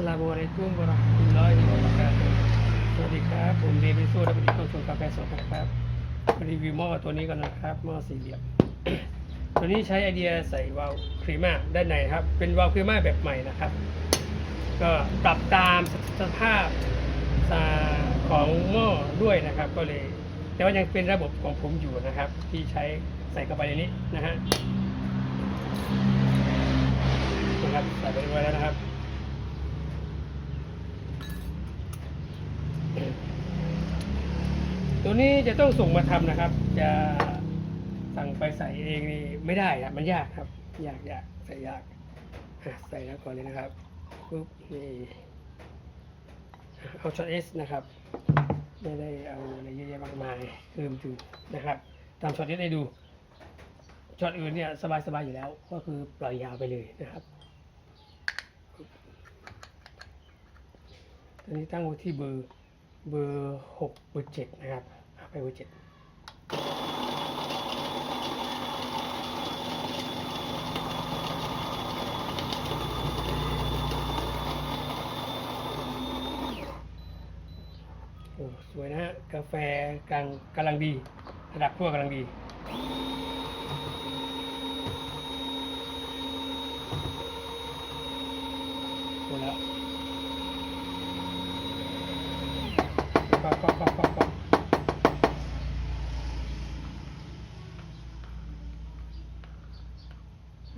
สลามุอะลัยกุมวะราะห์มุลลอฮิวะบะเราะกาตุฮ์สวัสดีครับ ผมเดวิดโซ่ดับเบิลคอนโซลกาแฟสดนะครับรีวิวหม้อตัวนี้กันนะครับหม้อสี่เหลี่ยมตัวนี้ใช้ไอเดียใส่วาล์วครีม่าด้านในครับ เป็นวาล์วครีม่าแบบใหม่นะครับ ก็ปรับตามสภาพของหม้อด้วยนะครับ ก็เลย แต่ว่ายังเป็นระบบของผมอยู่นะครับ ที่ใช้ใส่เข้าไปในนี้นะฮะนะครับใส่ไปเรียบร้อยแล้วนะครับ ตัวนี้จะต้องส่งมาทำนะครับ จะสั่งไปใส่เองนี่ไม่ได้ครับมันยากครับ ยากยากใส่ยากใส่แล้วก่อนเลยนะครับปุ๊บนี่เอาช็อตเอสนะครับไม่ได้เอาอะไรเยอะแยะมากมายคือมันจุนะครับตามช็อตเอสให้ดูช็อตอื่นเนี่ยสบายๆอยู่แล้ว ก็คือปล่อยยาวไปเลยนะครับตัวนี้ตั้งไว้ที่เบอร์เบอร์หกเบอร์เจ็ดนะครับ ไปเบอร์เจ็ดโอ้สวยนะฮะ กาแฟกลางกำลังดี ระดับขั้วกำลังดีหมดแล้วก็ก็ก็ก็ก็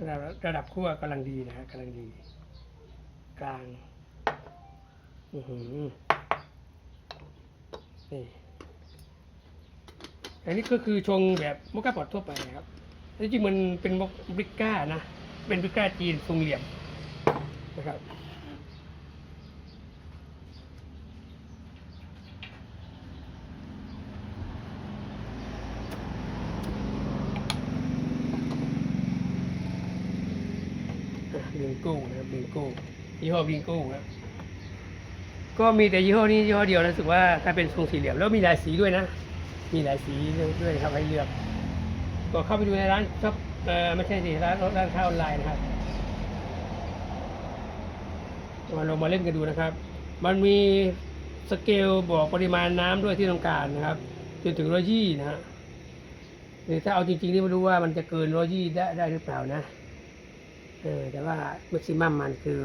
ระดับระดับขั้วกำลังดีนะฮะกำลังดี กลาง อือหือนี่อันนี้ก็คือชงแบบมอคค่าพอดทั่วไปนะครับจริงมันเป็นมอคบริก้านะ เป็นบริก้าจีนทรงเหลี่ยมนะครับ บิงโก้นะครับบิงโก้ยี่ห้อบิงโก้ครับก็มีแต่ยี่ห้อนี้ยี่ห้อเดียวนะรู้สึกว่าถ้าเป็นทรงสี่เหลี่ยมแล้วมีหลายสีด้วยนะ มีหลายสีด้วยครับให้เลือก ก็เข้าไปดูในร้านครับเออไม่ใช่สิร้านร้านค้าออนไลน์นะครับมาลองมาเล่นกันดูนะครับ มันมีสเกลบอกปริมาณน้ำด้วยที่ต้องการนะครับจนถึงร้อยยี่นะฮะหรือถ้าเอาจริงๆนี่ไม่รู้ว่ามันจะเกินร้อยยี่ได้ได้หรือเปล่านะ เออแต่ว่า m a x ซิมัมมันคือ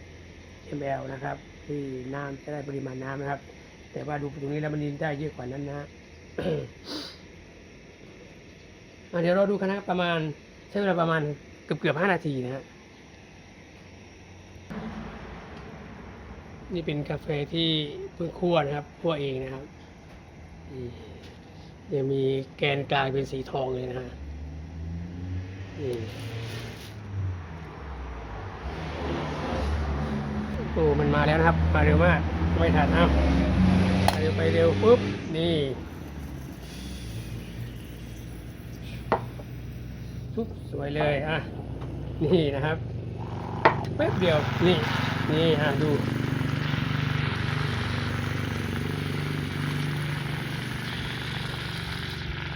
120 ml นะครับ ที่น้ำจะได้ปริมาณน้ำนะครับ แต่ว่าดูตรงนี้แล้วมันได้เยอะกว่านั้นนะเดี๋ยวเราดูกันะครับประมาณใช้เวลาประมาณเกือบเกือบห้านาทีนะฮะนี่เป็นกาแฟที่เพิ่งคั่วนะครับคั่วเองนะครับยังมีแกนกลางเป็นสีทองเลยนะฮะนี่ โอ้มันมาแล้วนะครับ มาเร็วมาก ไม่ทันเอาไปเร็วไปเร็วปุ๊บ นี่ปุ๊บสวยเลย อะ นี่นะครับ แป๊บเดียว นี่ นี่อะดู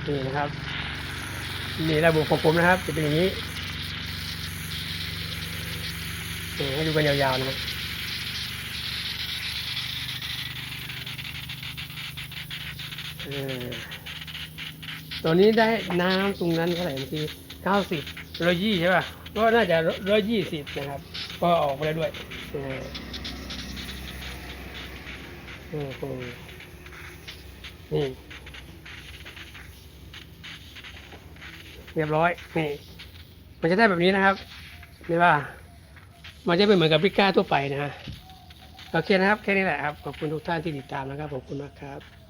นี่นะครับ นี่ระบบของผมนะครับ จะเป็นอย่างนี้ ให้ดูกันยาวๆนะครับ เออ ตัวนี้ได้น้ำตรงนั้นเท่าไหร่เมื่อกี้เก้าสิบร้อยยี่ใช่ป่ะ ก็น่าจะร้อยยี่สิบนะครับ ก็ออกไปแล้วด้วยเออโอ้โหนี่เรียบร้อย นี่ มันจะได้แบบนี้นะครับนี่ว่า มันจะเป็นเหมือนกับพิก้าทั่วไปนะฮะโอเคนะครับ แค่นี้แหละครับ ขอบคุณทุกท่านที่ติดตามนะครับ ขอบคุณมากครับ